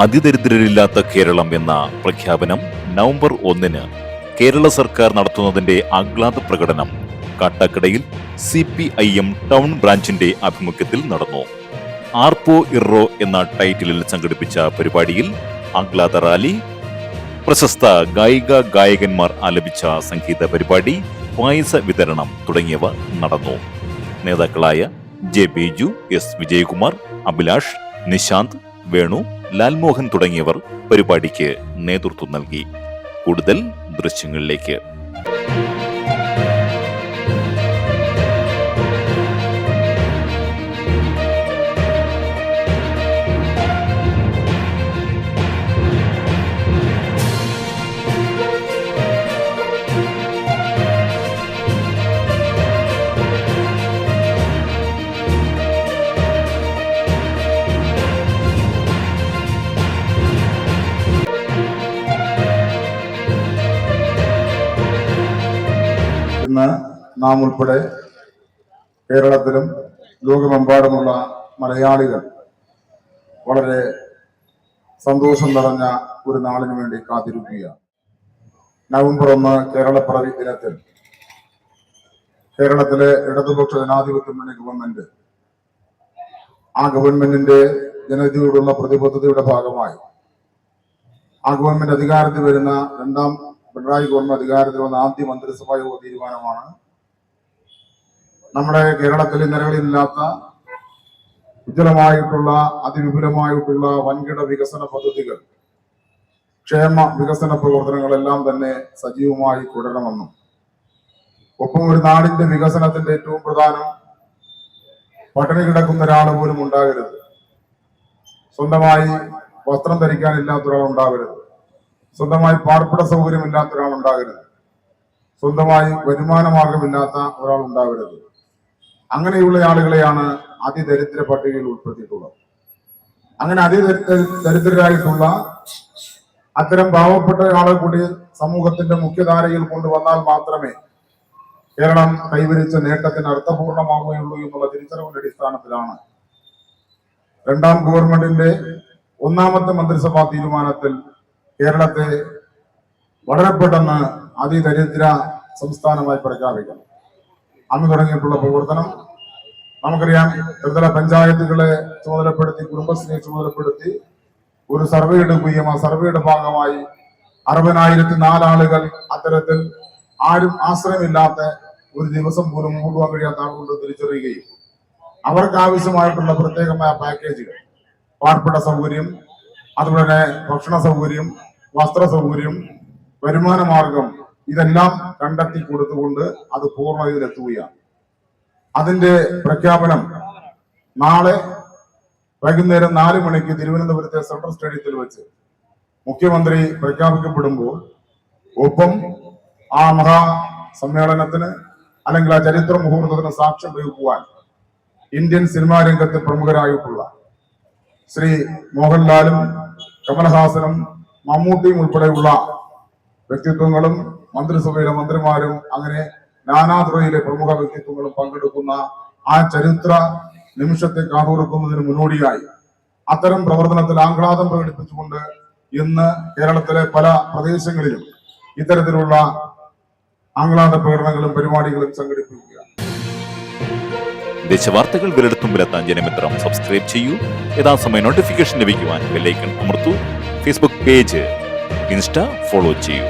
അതിദരിദ്രരില്ലാത്ത കേരളം എന്ന പ്രഖ്യാപനം നവംബർ ഒന്നിന് കേരള സർക്കാർ നടത്തുന്നതിന്റെ ആഹ്ലാദ പ്രകടനം കാട്ടാക്കടയിൽ C P I M town ബ്രാഞ്ചിന്റെ ആഭിമുഖ്യത്തിൽ നടന്നു. ആർപോ ഇറോ എന്ന ടൈറ്റിലിൽ സംഘടിപ്പിച്ച പരിപാടിയിൽ ആഹ്ലാദ റാലി പ്രശസ്ത ഗായിക ഗായകന്മാർ ആലപിച്ച സംഗീത പരിപാടി പായസ വിതരണം തുടങ്ങിയവ നടന്നു. നേതാക്കളായ ജെ ബിജു എസ് വിജയകുമാർ അഭിലാഷ് നിശാന്ത് വേണു ലാൽമോഹൻ തുടങ്ങിയവർ പരിപാടിക്ക് നേതൃത്വം നൽകി. കൂടുതൽ ദൃശ്യങ്ങളിലേക്ക്. ഇന്ന് നാം ഉൾപ്പെടെ കേരളത്തിലും ലോകമെമ്പാടുമുള്ള മലയാളികൾ വളരെ സന്തോഷം നിറഞ്ഞ ഒരു നാളിനു വേണ്ടി കാത്തിരിക്കുകയാണ്. നവംബർ ഒന്ന് കേരളപ്പിറവി ദിനത്തിൽ കേരളത്തിലെ ഇടതുപക്ഷ ജനാധിപത്യ മുന്നണി ഗവൺമെന്റ് ആ ഗവൺമെന്റിന്റെ ജനതയോടുള്ള പ്രതിബദ്ധതയുടെ ഭാഗമായി ആ ഗവൺമെന്റ് അധികാരത്തിൽ വരുന്ന രണ്ടാം പിണറായി ഗവൺമെന്റ് അധികാരത്തിൽ വന്ന ആദ്യ മന്ത്രിസഭാ യോഗ തീരുമാനമാണ്. നമ്മുടെ കേരളത്തിൽ നിലവിലില്ലാത്ത ഉജ്ജലമായിട്ടുള്ള അതിവിപുലമായിട്ടുള്ള വൻകിട വികസന പദ്ധതികൾ ക്ഷേമ വികസന പ്രവർത്തനങ്ങളെല്ലാം തന്നെ സജീവമായി തുടരണമെന്നും ഒപ്പം ഒരു നാടിന്റെ വികസനത്തിന്റെ ഏറ്റവും പ്രധാനം പട്ടിണി കിടക്കുന്ന ഒരാൾ പോലും ഉണ്ടാകരുത്. സ്വന്തമായി വസ്ത്രം ധരിക്കാനില്ലാത്ത ഒരാൾ ഉണ്ടാകരുത് സ്വന്തമായി പാർപ്പിട സൗകര്യമില്ലാത്ത ഒരാൾ ഉണ്ടാകരുത്. സ്വന്തമായി വരുമാന മാർഗമില്ലാത്ത ഒരാൾ ഉണ്ടാകരുത്. അങ്ങനെയുള്ള ആളുകളെയാണ് അതിദരിദ്ര പട്ടികയിൽ ഉൾപ്പെടുത്തിയിട്ടുള്ളത്. അങ്ങനെ അതിദരിദ്രരായിട്ടുള്ള അത്തരം പാവപ്പെട്ട ആളെ കൂടി സമൂഹത്തിന്റെ മുഖ്യധാരയിൽ കൊണ്ടുവന്നാൽ മാത്രമേ കേരളം കൈവരിച്ച നേട്ടത്തിന് അർത്ഥപൂർണമാവുകയുള്ളൂ എന്നുള്ള തിരിച്ചറിവിന്റെ അടിസ്ഥാനത്തിലാണ്. രണ്ടാം ഗവൺമെന്റിന്റെ ഒന്നാമത്തെ മന്ത്രിസഭാ തീരുമാനത്തിൽ കേരളത്തെ വളരെ പെട്ടെന്ന് അതിദരിദ്ര സംസ്ഥാനമായി പ്രഖ്യാപിക്കണം. അന്ന് തുടങ്ങിയിട്ടുള്ള പ്രവർത്തനം നമുക്കറിയാം ത്രിതല പഞ്ചായത്തുകളെ ചുമതലപ്പെടുത്തി കുടുംബശ്രീയെ ചുമതലപ്പെടുത്തി ഒരു സർവേ എടുക്കുകയും ആ സർവേയുടെ ഭാഗമായി അറുപതിനായിരത്തി നാലാളുകൾ അത്തരത്തിൽ ആരും ആശ്രയമില്ലാത്ത ഒരു ദിവസം പോലും മൂടുവാൻ കഴിയാത്ത ആളുകൊണ്ട് തിരിച്ചറിയുകയും അവർക്ക് ആവശ്യമായിട്ടുള്ള പ്രത്യേകമായ പാക്കേജുകൾ പാർപ്പിട സൗകര്യം അതുപോലെ ഭക്ഷണ സൗകര്യം വസ്ത്ര സൗകര്യം വരുമാന മാർഗം ഇതെല്ലാം കണ്ടെത്തി കൊടുത്തുകൊണ്ട് അത് പൂർണതയിലെത്തുകയാണ്. അതിന്റെ പ്രഖ്യാപനം നാളെ വൈകുന്നേരം നാല് മണിക്ക് തിരുവനന്തപുരത്തെ സെൻട്രൽ സ്റ്റേഡിയത്തിൽ വെച്ച് മുഖ്യമന്ത്രി പ്രഖ്യാപിക്കപ്പെടുമ്പോൾ ഒപ്പം ആ മഹാ സമ്മേളനത്തിന് അല്ലെങ്കിൽ ആ ചരിത്ര മുഹൂർത്തത്തിന് സാക്ഷ്യം വഹിക്കുവാൻ ഇന്ത്യൻ സിനിമാ രംഗത്തെ പ്രമുഖരായിട്ടുള്ള ശ്രീ മോഹൻലാലും കമൽഹാസനും മമ്മൂട്ടിയും ഉൾപ്പെടെയുള്ള വ്യക്തിത്വങ്ങളും മന്ത്രിസഭയിലെ മന്ത്രിമാരും അങ്ങനെ നാനാതുറയിലെ പ്രമുഖ വ്യക്തിത്വങ്ങളും പങ്കെടുക്കുന്ന ആ ചരിത്ര നിമിഷത്തെ കാതോർക്കുന്നതിന് മുന്നോടിയായി അത്തരം പ്രവർത്തനത്തിൽ ആഹ്ലാദം പ്രകടിപ്പിച്ചുകൊണ്ട് ഇന്ന് കേരളത്തിലെ പല പ്രദേശങ്ങളിലും ഇത്തരത്തിലുള്ള ആഹ്ലാദ പ്രകടനങ്ങളും പരിപാടികളും സംഘടിപ്പിക്കുക ദേശവാർത്തകൾ വിരലത്തുമ്പിലെത്താൻ ജനമിത്രം സബ്സ്ക്രൈബ് ചെയ്യൂ. യഥാസമയം നോട്ടിഫിക്കേഷൻ ലഭിക്കുവാൻ ബെല്ലൈക്കൺ അമർത്തു. ഫേസ്ബുക്ക് പേജ് ഇൻസ്റ്റ ഫോളോ ചെയ്യൂ.